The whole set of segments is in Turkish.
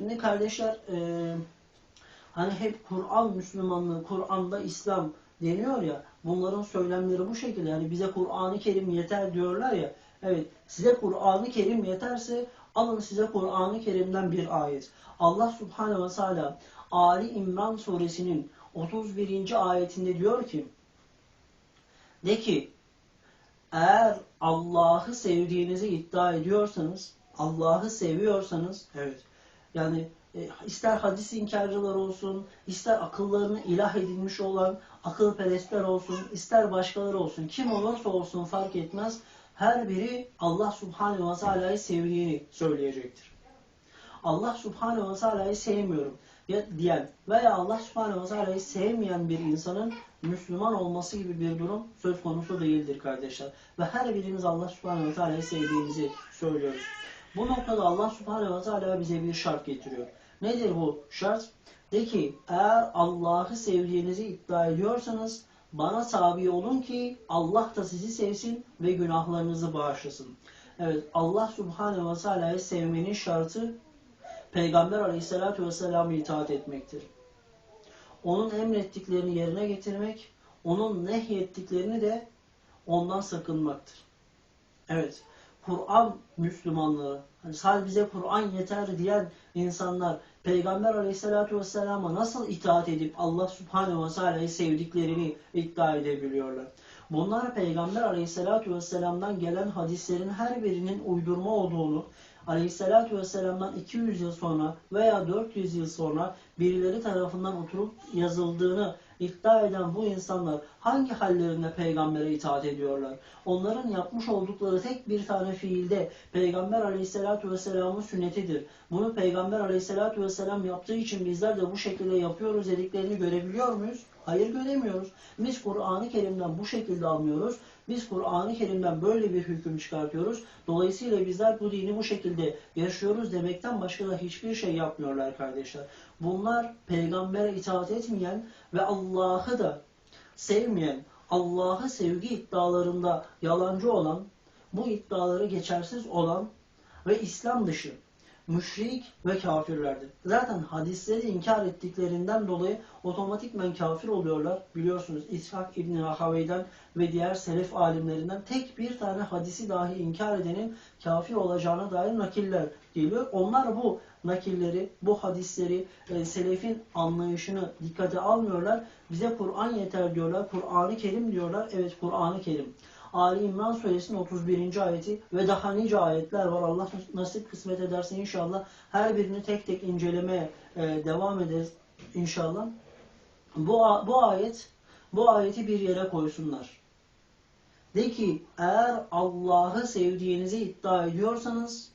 Şimdi kardeşler e, hani hep Kur'an Müslümanlığı, Kur'an'da İslam deniyor ya bunların söylemleri bu şekilde. Yani bize Kur'an-ı Kerim yeter diyorlar ya. Evet size Kur'an-ı Kerim yeterse alın size Kur'an-ı Kerim'den bir ayet. Allah Subhanahu ve Teala Ali İmran suresinin 31. ayetinde diyor ki de ki eğer Allah'ı sevdiğinizi iddia ediyorsanız, Allah'ı seviyorsanız, evet yani e, ister hadis inkarcılar olsun, ister akıllarını ilah edilmiş olan akılperestler olsun, ister başkaları olsun, kim olursa olsun fark etmez. Her biri Allah Subhanahu ve Teala'yı sevdiğini söyleyecektir. Allah Subhanahu ve Teala'yı sevmiyorum diyen veya Allah Subhanahu ve Teala'yı sevmeyen bir insanın Müslüman olması gibi bir durum söz konusu değildir kardeşler. Ve her birimiz Allah Subhanahu ve Teala'yı sevdiğimizi söylüyoruz. Bu noktada Allah Subhanahu ve Teala bize bir şart getiriyor. Nedir bu şart? De ki eğer Allah'ı sevdiğinizi iddia ediyorsanız bana tabi olun ki Allah da sizi sevsin ve günahlarınızı bağışlasın. Evet Allah Subhanahu ve Teala'yı sevmenin şartı Peygamber Aleyhisselatü Vesselam'a itaat etmektir. Onun emrettiklerini yerine getirmek, onun nehyettiklerini de ondan sakınmaktır. Evet, Kur'an Müslümanlığı, hani sadece bize Kur'an yeter diyen insanlar Peygamber Aleyhisselatü Vesselam'a nasıl itaat edip Allah Subhanahu ve Teala'yı sevdiklerini iddia edebiliyorlar. Bunlar Peygamber Aleyhisselatü Vesselam'dan gelen hadislerin her birinin uydurma olduğunu, Aleyhisselatü Vesselam'dan 200 yıl sonra veya 400 yıl sonra birileri tarafından oturup yazıldığını iddia eden bu insanlar hangi hallerinde peygambere itaat ediyorlar? Onların yapmış oldukları tek bir tane fiilde Peygamber aleyhissalatü vesselamın sünnetidir. Bunu Peygamber aleyhissalatü vesselam yaptığı için bizler de bu şekilde yapıyoruz dediklerini görebiliyor muyuz? Hayır göremiyoruz. Biz Kur'an-ı Kerim'den bu şekilde anlıyoruz. Biz Kur'an-ı Kerim'den böyle bir hüküm çıkartıyoruz. Dolayısıyla bizler bu dini bu şekilde yaşıyoruz demekten başka da hiçbir şey yapmıyorlar kardeşler. Bunlar peygambere itaat etmeyen ve Allah'ı da sevmeyen, Allah'ı sevgi iddialarında yalancı olan, bu iddiaları geçersiz olan ve İslam dışı müşrik ve kafirlerdir. Zaten hadisleri inkar ettiklerinden dolayı otomatikmen kafir oluyorlar. Biliyorsunuz İshak İbni Rahavey'den ve diğer selef alimlerinden tek bir tane hadisi dahi inkar edenin kafir olacağına dair nakiller geliyor. Onlar bu nakilleri, bu hadisleri, e, selefin anlayışını dikkate almıyorlar. Bize Kur'an yeter diyorlar. Kur'an-ı Kerim diyorlar. Evet Kur'an-ı Kerim. Ali İmran suresinin 31. ayeti ve daha nice ayetler var. Allah nasip kısmet ederse inşallah her birini tek tek incelemeye e, devam ederiz inşallah. Bu, bu ayet bu ayeti bir yere koysunlar. De ki eğer Allah'ı sevdiğinizi iddia ediyorsanız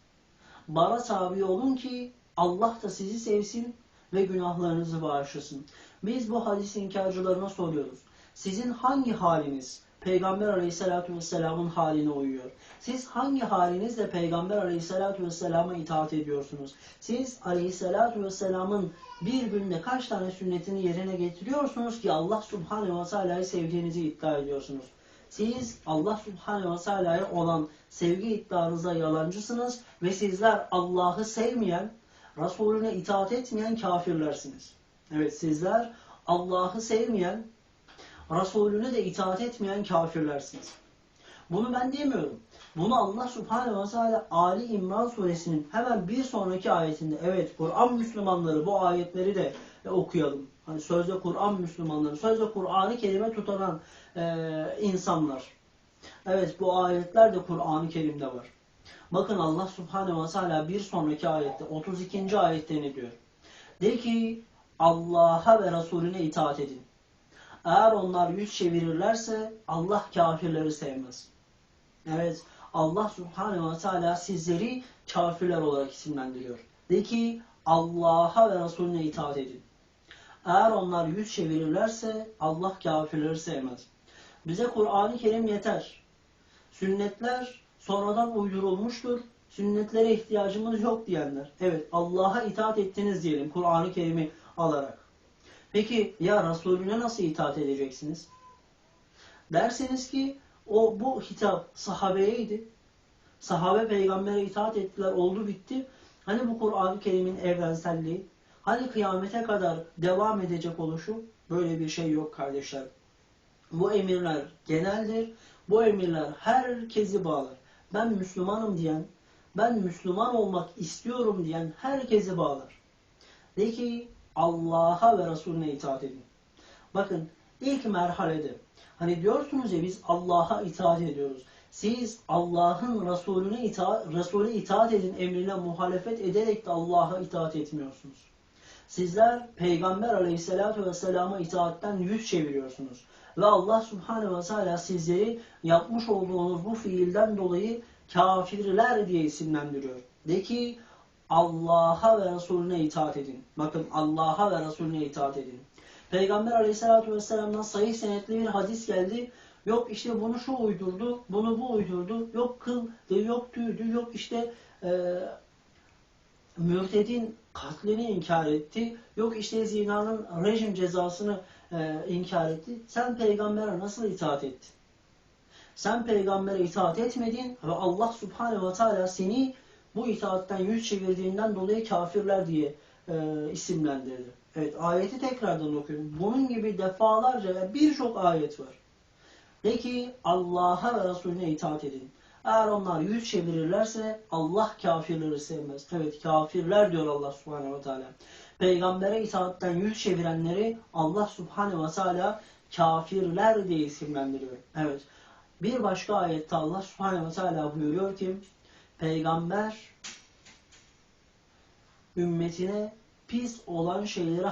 bana tabi olun ki Allah da sizi sevsin ve günahlarınızı bağışlasın. Biz bu hadis inkarcılarına soruyoruz. Sizin hangi haliniz Peygamber Aleyhisselatü Vesselam'ın haline uyuyor? Siz hangi halinizle Peygamber Aleyhisselatü Vesselam'a itaat ediyorsunuz? Siz Aleyhisselatü Vesselam'ın bir günde kaç tane sünnetini yerine getiriyorsunuz ki Allah Subhanahu ve Teala'yı sevdiğinizi iddia ediyorsunuz? Siz Allah Subhanahu ve Teala'ya olan sevgi iddianıza yalancısınız ve sizler Allah'ı sevmeyen, Resulüne itaat etmeyen kafirlersiniz. Evet sizler Allah'ı sevmeyen, Resulüne de itaat etmeyen kafirlersiniz. Bunu ben demiyorum. Bunu Allah Subhanahu ve Teala Ali İmran suresinin hemen bir sonraki ayetinde evet Kur'an Müslümanları bu ayetleri de okuyalım. Hani sözde Kur'an Müslümanları, sözde Kur'an'ı kelime tutanan e, insanlar. Evet bu ayetler de Kur'an-ı Kerim'de var. Bakın Allah Subhanahu ve Teala bir sonraki ayette 32. ayette ne diyor? De ki Allah'a ve Resulüne itaat edin. Eğer onlar yüz çevirirlerse Allah kafirleri sevmez. Evet Allah Subhanahu ve Teala sizleri kafirler olarak isimlendiriyor. De ki Allah'a ve Resulüne itaat edin. Eğer onlar yüz çevirirlerse Allah kafirleri sevmez. Bize Kur'an-ı Kerim yeter. Sünnetler sonradan uydurulmuştur. Sünnetlere ihtiyacımız yok diyenler. Evet Allah'a itaat ettiniz diyelim Kur'an-ı Kerim'i alarak. Peki ya Resulüne nasıl itaat edeceksiniz? Derseniz ki o bu hitap sahabeyeydi. Sahabe peygambere itaat ettiler oldu bitti. Hani bu Kur'an-ı Kerim'in evrenselliği? Hani kıyamete kadar devam edecek oluşu? Böyle bir şey yok kardeşler. Bu emirler geneldir. Bu emirler herkesi bağlar. Ben Müslümanım diyen, ben Müslüman olmak istiyorum diyen herkesi bağlar. De ki Allah'a ve Resulüne itaat edin. Bakın ilk merhalede hani diyorsunuz ya biz Allah'a itaat ediyoruz. Siz Allah'ın Resulüne itaat, Resulü itaat edin emrine muhalefet ederek de Allah'a itaat etmiyorsunuz. Sizler Peygamber aleyhissalatü vesselama itaatten yüz çeviriyorsunuz. Ve Allah subhanehu ve teala sizleri yapmış olduğunuz bu fiilden dolayı kafirler diye isimlendiriyor. De ki Allah'a ve Resulüne itaat edin. Bakın Allah'a ve Resulüne itaat edin. Peygamber aleyhissalatü vesselam'dan sahih senetli bir hadis geldi. Yok işte bunu şu uydurdu, bunu bu uydurdu. Yok kıl, yok tüydü, yok işte e, mürtedin katlini inkar etti. Yok işte zinanın rejim cezasını e, inkar etti. Sen peygambere nasıl itaat ettin? Sen peygambere itaat etmedin ve Allah subhanehu ve teala seni bu itaatten yüz çevirdiğinden dolayı kafirler diye e, isimlendirdi. Evet ayeti tekrardan okuyorum. Bunun gibi defalarca ve birçok ayet var. De ki Allah'a ve Resulüne itaat edin. Eğer onlar yüz çevirirlerse Allah kafirleri sevmez. Evet kafirler diyor Allah subhanehu ve teala. Peygambere itaatten yüz çevirenleri Allah subhanehu ve teala kafirler diye isimlendiriyor. Evet. Bir başka ayette Allah subhanehu ve teala buyuruyor ki Peygamber ümmetine pis olan şeyleri